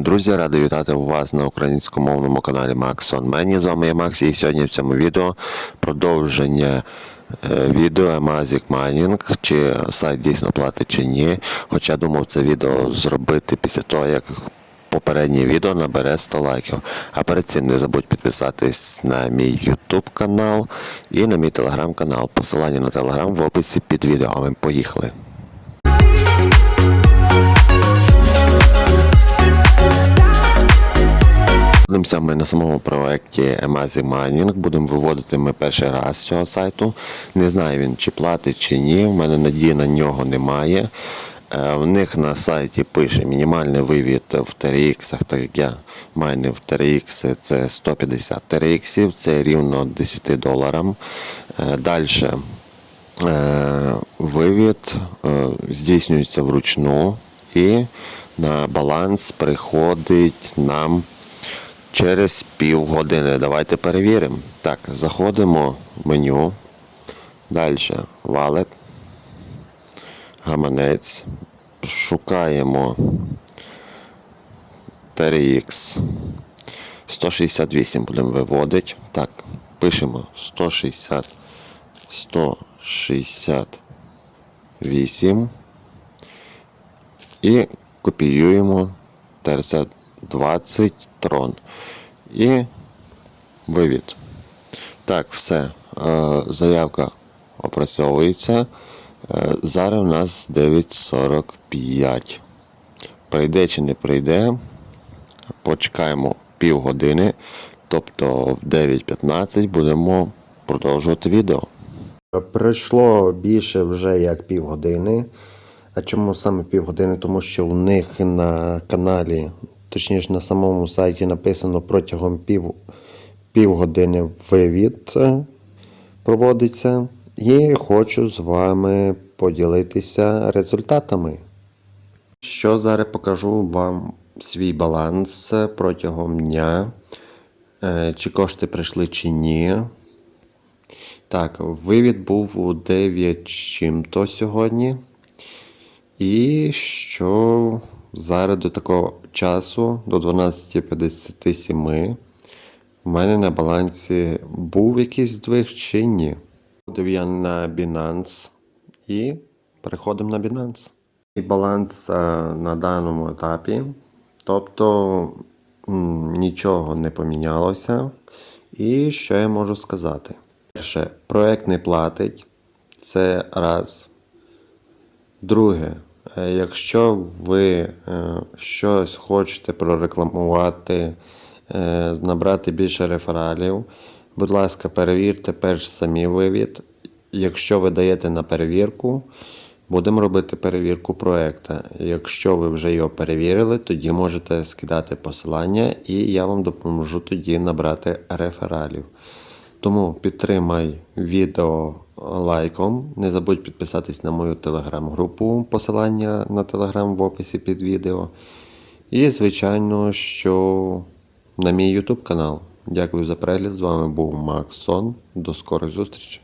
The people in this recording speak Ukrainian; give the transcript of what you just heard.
Друзі, радий вітати вас на українськомовному каналі Максон Мені. З вами я Макс, і сьогодні в цьому відео продовження е, відео Amazic Mining, чи сайт дійсно платить чи ні. Хоча думав це відео зробити після того, як попереднє відео набере 100 лайків. А перед цим не забудь підписатись на мій YouTube канал і на мій телеграм канал. Посилання на телеграм в описі під відео. А ми поїхали. Ми на самому проєкті Amazing Mining. Будемо виводити ми перший раз з цього сайту. Не знаю він чи платить, чи ні. У мене надії на нього немає. Е, В них на сайті пише мінімальний вивід в TRX, так як я майнив в TRX, це 150 TRX, це рівно 10 доларам. Далі вивід е, здійснюється вручну і на баланс приходить нам через півгодини. Давайте перевіримо. Так, заходимо в меню. Далі валет. Гаманець. Шукаємо TRX. 168 будемо виводити. Так, пишемо 160. 168. І копіюємо TRC 20 трон. І вивід. Так, все. Е, Заявка опрацьовується. Е, Зараз у нас 9.45. Прийде чи не прийде. Почекаємо півгодини. Тобто в 9.15 будемо продовжувати відео. Пройшло більше вже як півгодини. А чому саме півгодини? Тому що у них на каналі, точніше на самому сайті написано протягом пів, півгодини вивід проводиться. І хочу з вами поділитися результатами. Що зараз покажу вам свій баланс протягом дня. Е, Чи кошти прийшли, чи ні. Так, вивід був у 9 чим-то сьогодні. І що зараз до такого часу, до 12.57, в мене на балансі був якийсь здвиг чи ні. Ходив я на Binance і переходимо на Binance. І баланс е, на даному етапі. Тобто нічого не помінялося. І що я можу сказати? Перше, проект не платить. Це раз. Друге, якщо ви е, щось хочете прорекламувати, е, набрати більше рефералів, будь ласка, перевірте перш самі вивід. Якщо ви даєте на перевірку, будемо робити перевірку проекта. Якщо ви вже його перевірили, тоді можете скидати посилання, і я вам допоможу тоді набрати рефералів. Тому підтримай відео лайком. Не забудь підписатись на мою телеграм-групу, посилання на телеграм в описі під відео. І, звичайно, що на мій YouTube канал. Дякую за перегляд. З вами був Максон. До скорих зустрічей.